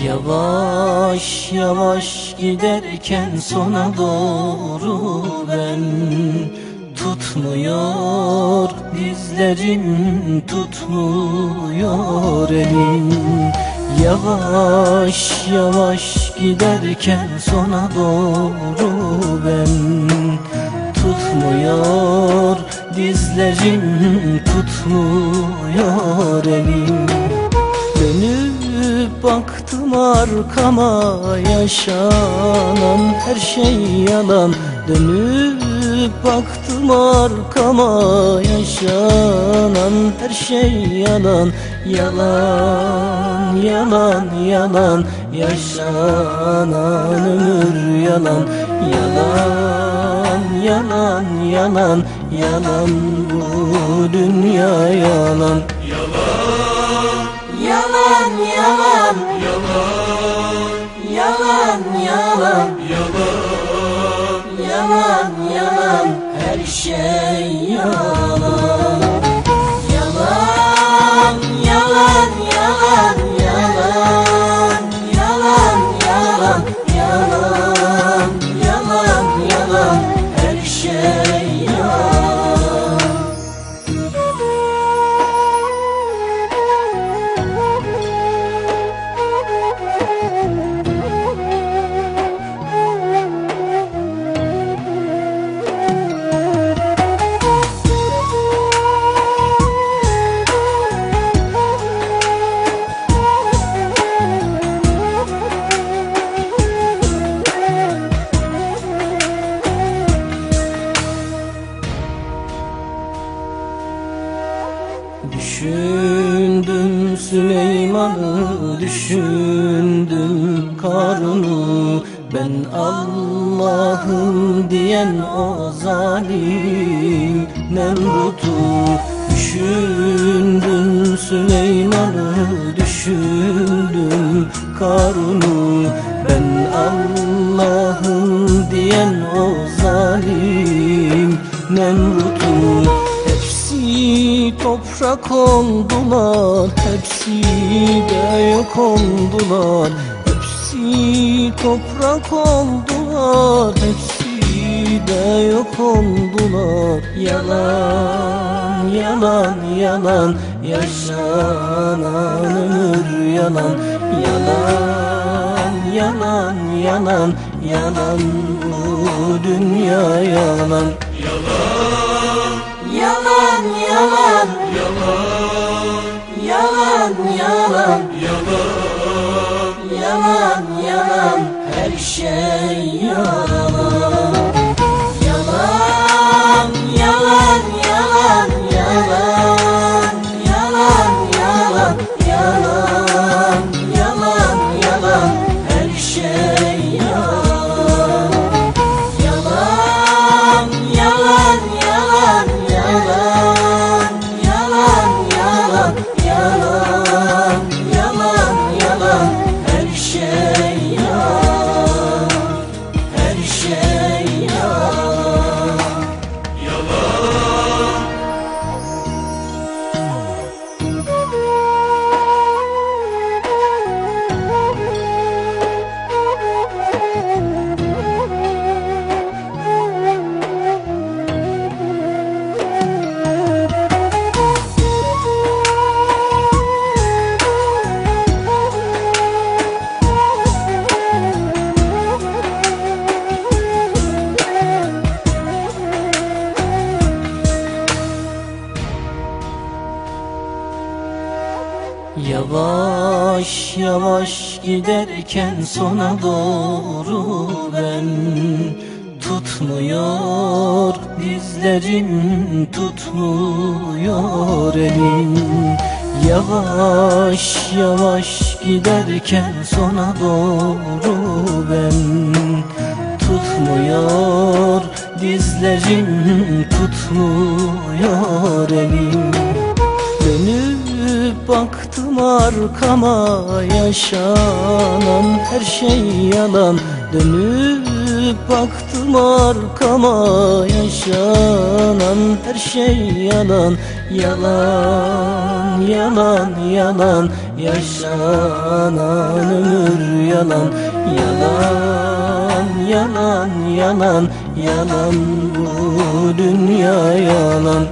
Yavaş yavaş giderken sona doğru ben. Tutmuyor dizlerim tutmuyor elim Yavaş yavaş giderken sona doğru ben. Tutmuyor dizlerim tutmuyor elim Dönüp baktım arkama yaşanan her şey yalan. Dönüp baktım arkama yaşanan her şey yalan. Yalan, yalan, yalan Yaşanan ömür yalan. Yalan, yalan, yalan Yalan bu dünya yalan Yalan Her şey yalan Düşündüm Süleyman'ı, düşündüm Karun'u. Ben Allah'ım diyen o zalim Nemrut'u. Düşündüm Süleyman'ı, düşündüm Karun'u. Ben Allah'ım diyen o zalim Nemrut'u toprak oldular Hepsi de yok oldular. Hepsi toprak oldular Hepsi de yok oldular. Yalan, yalan, yalan Yaşanan ömür yalan. Yalan, yalan, yalan Yalan bu dünya yalan. Yalan yalan Yalan. Yalan Yalan. Yalan Her şey yalan Yalan Yavaş yavaş giderken sona doğru ben Tutmuyor dizlerim tutmuyor elim. Yavaş yavaş giderken sona doğru ben Tutmuyor dizlerim tutmuyor elim baktım arkama yaşanan her şey yalan. Dönüp baktım arkama yaşanan her şey yalan. Yalan, yalan, yalan Yaşanan ömür yalan. Yalan, yalan, yalan Yalan bu dünya yalan